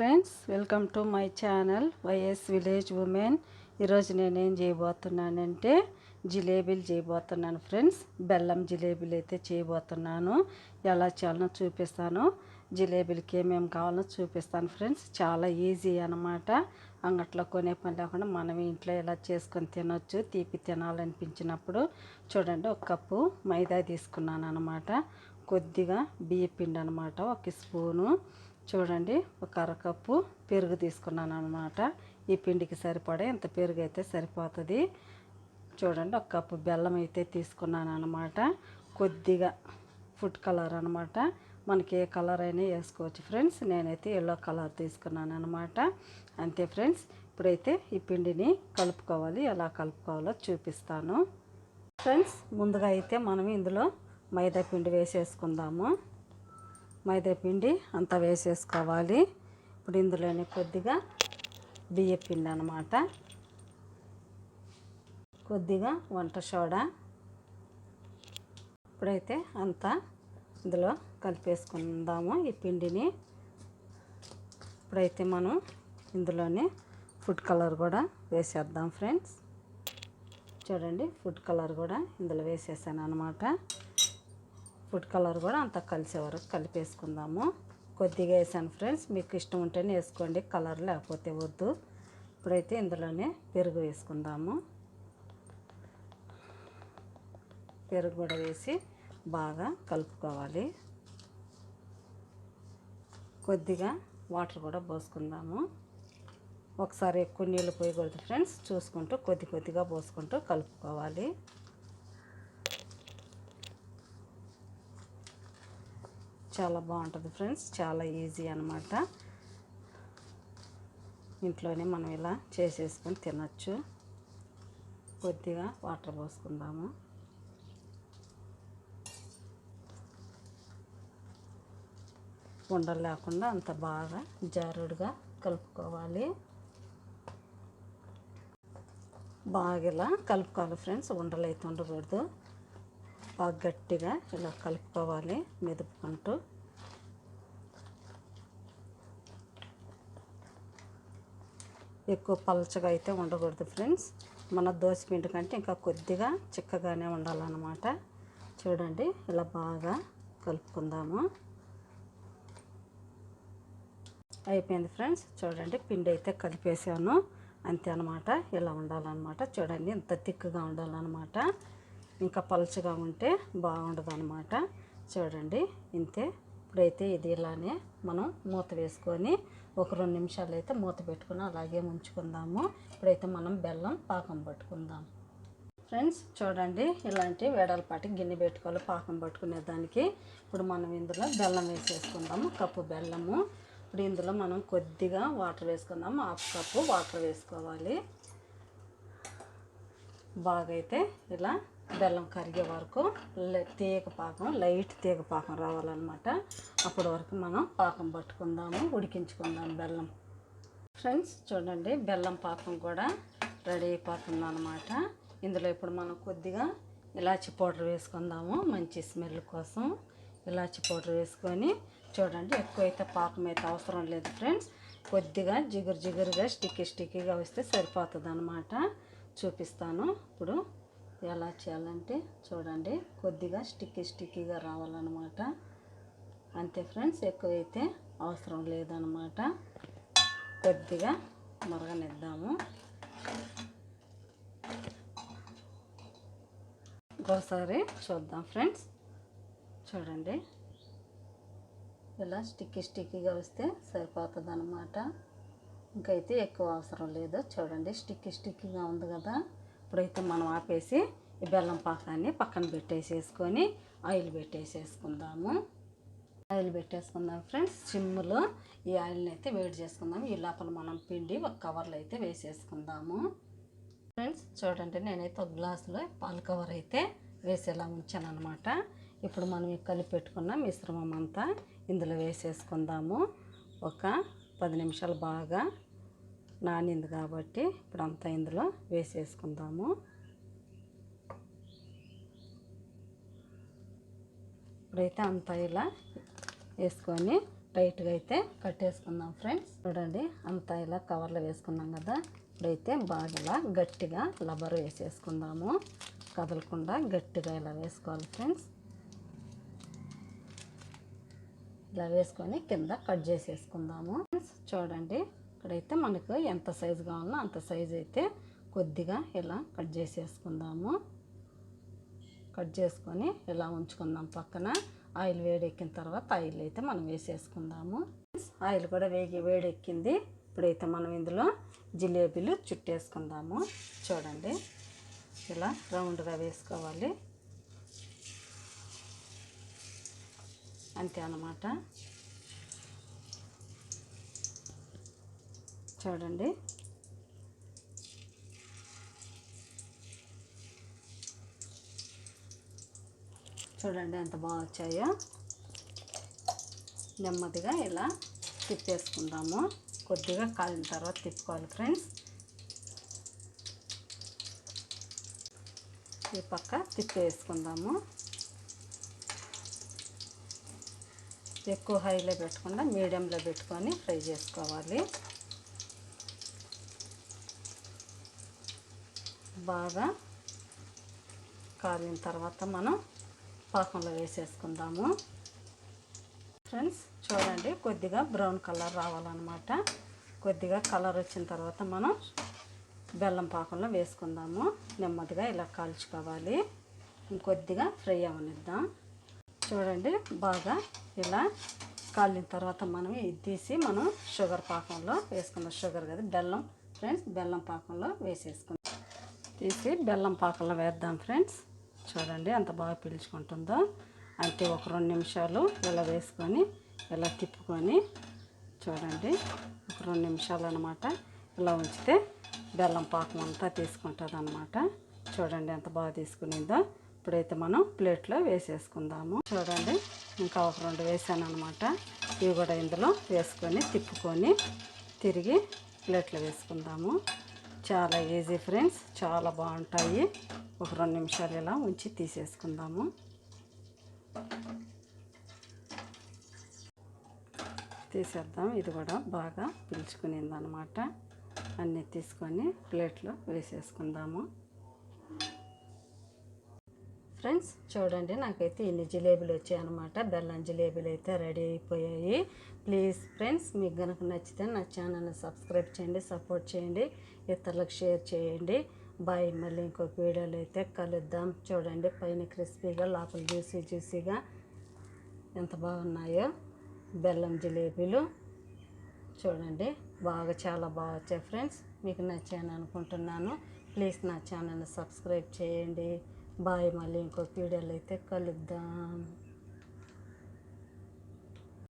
Friends welcome to my channel YS village women ఈరోజు నేనేం చేయబోతున్నానంటే జిలేబీలు చేయబోతున్నాను ఫ్రెండ్స్ బెల్లం జిలేబీలు అయితే చేయబోతున్నాను. ఎలా చేయాలనో చూపిస్తాను. జిలేబీలకి ఏమేమి కావాలో చూపిస్తాను ఫ్రెండ్స్ చాలా ఈజీ అనమాట అంగట్లో కొనే పని లేకుండా మనం ఇంట్లో ఎలా చేసుకొని తినొచ్చు. తీపి తినాలనిపించినప్పుడు చూడండి ఒక కప్పు మైదా తీసుకున్నాను అనమాట కొద్దిగా బియ్య పిండి అనమాట ఒక స్పూను. చూడండి ఒక అరకప్పు పెరుగు తీసుకున్నాను అనమాట ఈ పిండికి సరిపడే ఇంత పెరుగు అయితే సరిపోతుంది. చూడండి ఒక కప్పు బెల్లం అయితే తీసుకున్నాను అనమాట కొద్దిగా ఫుడ్ కలర్ అనమాట మనకి ఏ కలర్ అయినా వేసుకోవచ్చు ఫ్రెండ్స్. నేనైతే ఎల్లో కలర్ తీసుకున్నాను అనమాట అంతే ఫ్రెండ్స్ ఇప్పుడైతే ఈ పిండిని కలుపుకోవాలి. ఎలా కలుపుకోవాలో చూపిస్తాను. ఫ్రెండ్స్ ముందుగా అయితే మనం ఇందులో మైదా పిండి వేసేసుకుందాము. మైదాపిండి అంతా వేసేసుకోవాలి. ఇప్పుడు ఇందులోనే కొద్దిగా బియ్య పిండి అనమాట కొద్దిగా వంట సోడా. ఇప్పుడైతే అంతా ఇందులో కలిపేసుకుందాము ఈ పిండిని. ఇప్పుడైతే మనం ఇందులోనే ఫుడ్ కలర్ కూడా వేసేద్దాం ఫ్రెండ్స్. చూడండి ఫుడ్ కలర్ కూడా ఇందులో వేసేసాను అనమాట ఫుడ్ కలర్ కూడా అంతా కలిసే వరకు కలిపేసుకుందాము. కొద్దిగా వేసాను ఫ్రెండ్స్. మీకు ఇష్టం ఉంటేనే వేసుకోండి కలర్ లేకపోతే వద్దు. ఇప్పుడైతే ఇందులోనే పెరుగు వేసుకుందాము. పెరుగు కూడా వేసి బాగా కలుపుకోవాలి. కొద్దిగా వాటర్ కూడా పోసుకుందాము. ఒకసారి ఎక్కువ నీళ్ళు పోయకూడదు ఫ్రెండ్స్. చూసుకుంటూ కొద్ది కొద్దిగా పోసుకుంటూ కలుపుకోవాలి. చాలా బాగుంటుంది ఫ్రెండ్స్ చాలా ఈజీ అనమాట ఇంట్లోనే మనం ఇలా చేసేసుకొని తినచ్చు. కొద్దిగా వాటర్ పోసుకుందాము. ఉండలు లేకుండా అంత బాగా జారుడుగా కలుపుకోవాలి. బాగా ఇలా కలుపుకోవాలి ఫ్రెండ్స్ ఉండలు అయితే ఉండకూడదు. బాగా గట్టిగా ఇలా కలుపుకోవాలి మెదుపుకుంటూ. ఎక్కువ పలచగా అయితే ఉండకూడదు ఫ్రెండ్స్. మన దోశపిండి కంటే ఇంకా కొద్దిగా చిక్కగానే ఉండాలన్నమాట. చూడండి ఇలా బాగా కలుపుకుందాము. అయిపోయింది ఫ్రెండ్స్. చూడండి పిండి అయితే కలిపేసాను. అంతే అనమాట ఇలా ఉండాలన్నమాట. చూడండి ఇంత తిక్కుగా ఉండాలన్నమాట. ఇంకా పలుచగా ఉంటే బాగుండదు అనమాట చూడండి ఇంతే. ఇప్పుడైతే ఇది ఇలానే మనం మూత వేసుకొని ఒక రెండు నిమిషాలు అయితే మూత పెట్టుకుని అలాగే ఉంచుకుందాము ఇప్పుడైతే మనం బెల్లం పాకం పట్టుకుందాం. ఫ్రెండ్స్ చూడండి ఇలాంటి వేడలపాటి గిన్నె పెట్టుకోవాలి పాకం పట్టుకునే దానికి. ఇప్పుడు మనం ఇందులో బెల్లం వేసేసుకుందాము కప్పు బెల్లము. ఇప్పుడు ఇందులో మనం కొద్దిగా వాటర్ వేసుకుందాము హాఫ్ కప్పు వాటర్ వేసుకోవాలి. బాగా అయితే ఇలా బెల్లం కరిగే వరకు తీగ పాకం లైట్ తీగ పాకం రావాలన్నమాట. అప్పటి వరకు మనం పాకం పట్టుకుందాము ఉడికించుకుందాం బెల్లం. ఫ్రెండ్స్ చూడండి బెల్లం పాకం కూడా రెడీ అయిపోతుంది అనమాట ఇందులో ఇప్పుడు మనం కొద్దిగా ఇలాచి పౌడర్ వేసుకుందాము మంచి స్మెల్ కోసం. ఇలాచి పౌడర్ వేసుకొని చూడండి ఎక్కువ అయితే పాకం అయితే అవసరం లేదు ఫ్రెండ్స్. కొద్దిగా జిగురు జిగురుగా స్టిక్కీ స్టిక్కీగా వస్తే సరిపోతుంది అనమాట చూపిస్తాను ఇప్పుడు. ఎలా చేయాలంటే చూడండి కొద్దిగా స్టిక్కీ స్టిక్కీగా రావాలన్నమాట. అంతే ఫ్రెండ్స్ ఎక్కువైతే అవసరం లేదనమాట కొద్దిగా మరగనిద్దాము. ఒకసారి చూద్దాం ఫ్రెండ్స్. చూడండి ఇలా స్టిక్కీ స్టిక్కీగా వస్తే సరిపోతుంది అనమాట ఇంకైతే ఎక్కువ అవసరం లేదు. చూడండి స్టిక్కీ స్టిక్కీగా ఉంది కదా. ఇప్పుడైతే మనం ఆపేసి ఈ బెల్లం పాకాన్ని పక్కన పెట్టేసేసుకొని ఆయిల్ పెట్టేసేసుకుందాము. ఆయిల్ పెట్టేసుకుందాం ఫ్రెండ్స్. సిమ్లో ఈ ఆయిల్ని అయితే వేడి చేసుకుందాము. ఈ లోపల మనం పిండి ఒక కవర్లో అయితే వేసేసుకుందాము. ఫ్రెండ్స్ చూడండి నేనైతే ఒక గ్లాసులో పాల కవర్ అయితే వేసేలా ఉంచాను అనమాట ఇప్పుడు మనం కలిపి పెట్టుకున్న మిశ్రమం అంతా ఇందులో వేసేసుకుందాము. ఒక పది నిమిషాలు బాగా నానింది కాబట్టి ఇప్పుడు అంతా ఇందులో వేసేసుకుందాము. ఇప్పుడైతే అంతా ఇలా వేసుకొని టైట్గా అయితే కట్టేసుకుందాం ఫ్రెండ్స్. చూడండి అంతా ఇలా కవర్లో వేసుకున్నాం కదా. ఇప్పుడైతే బాగా గట్టిగా లబ్బర్ వేసేసుకుందాము. కదలకుండా గట్టిగా ఇలా వేసుకోవాలి ఫ్రెండ్స్. ఇలా వేసుకొని కింద కట్ చేసేసుకుందాము. ఫ్రెండ్స్ చూడండి ఇక్కడైతే మనకు ఎంత సైజు కావాలో అంత సైజు అయితే కొద్దిగా ఇలా కట్ చేసేసుకుందాము. కట్ చేసుకొని ఇలా ఉంచుకుందాం పక్కన. ఆయిల్ వేడెక్కిన తర్వాత ఆయిల్ అయితే మనం వేసేసుకుందాము. ఆయిల్ కూడా వేగి వేడెక్కింది. ఇప్పుడైతే మనం ఇందులో జిలేబీలు చుట్టేసుకుందాము. చూడండి. ఇలా రౌండ్గా వేసుకోవాలి. అంతే అన్నమాట. చూడండి. చూడండి ఎంత బాగా వచ్చాయో. నెమ్మదిగా ఇలా తిప్పేసుకుందాము. కొద్దిగా కాలిన తర్వాత తిప్పుకోవాలి ఫ్రెండ్స్. ఈ పక్క తిప్పేసుకుందాము. ఎక్కువ హైలో పెట్టకుండా మీడియంలో పెట్టుకొని ఫ్రై చేసుకోవాలి. బాగా కాలిన తర్వాత మనం పాకంలో వేసేసుకుందాము. ఫ్రెండ్స్ చూడండి కొద్దిగా బ్రౌన్ కలర్ రావాలన్నమాట. కొద్దిగా కలర్ వచ్చిన తర్వాత మనం బెల్లం పాకంలో వేసుకుందాము. నెమ్మదిగా ఇలా కాల్చుకోవాలి. ఇంకొద్దిగా ఫ్రై అవనిద్దాం. చూడండి బాగా ఇలా కాలిన తర్వాత మనం ఇది తీసి మనం షుగర్ పాకంలో వేసుకుందాం. షుగర్ కదా బెల్లం. ఫ్రెండ్స్ బెల్లం పాకంలో వేసేసుకుందాం. తీసి బెల్లం పాకంలో వేద్దాం ఫ్రెండ్స్. చూడండి ఎంత బాగా పీల్చుకుంటుందో. అంటే ఒక రెండు నిమిషాలు ఇలా వేసుకొని ఇలా తిప్పుకొని చూడండి. ఒక రెండు నిమిషాలు అనమాట ఇలా ఉంచితే బెల్లం పాకం అంతా తీసుకుంటుంది అనమాట చూడండి ఎంత బాగా తీసుకునిందో. ఇప్పుడైతే మనం ప్లేట్లో వేసేసుకుందాము. చూడండి ఇంకా ఒక రెండు వేసాను అనమాట ఇవి కూడా ఇందులో వేసుకొని తిప్పుకొని తిరిగి ప్లేట్లో వేసుకుందాము. చాలా ఈజీ ఫ్రెండ్స్ చాలా బాగుంటాయి. ఒక రెండు నిమిషాలు ఇలా ఉంచి తీసేసుకుందాము. తీసేద్దాం. ఇది కూడా బాగా పిలుచుకునిందనమాట. అన్నీ తీసుకొని ప్లేట్లో వేసేసుకుందాము. ఫ్రెండ్స్ చూడండి నాకైతే ఇన్ని జిలేబీలు వచ్చాయి అనమాట బెల్లం జిలేబీలు అయితే రెడీ అయిపోయాయి. ప్లీజ్ ఫ్రెండ్స్ మీకు కనుక నచ్చితే నా ఛానల్ని సబ్స్క్రైబ్ చేయండి సపోర్ట్ చేయండి ఇతరులకు షేర్ చేయండి. బాయ్ మళ్ళీ ఇంకొక వీడియోలో అయితే కలుద్దాం. చూడండి పైన క్రిస్పీగా లోపల జ్యూసీ జ్యూసీగా ఎంత బాగున్నాయో బెల్లం జిలేబీలు. చూడండి బాగా చాలా బాగా వచ్చాయి ఫ్రెండ్స్ మీకు నచ్చాను అనుకుంటున్నాను. ప్లీజ్ నా ఛానల్ని సబ్స్క్రైబ్ చేయండి. బాయ్ మళ్ళీ ఇంకో వీడియోలో అయితే కలుద్దాం.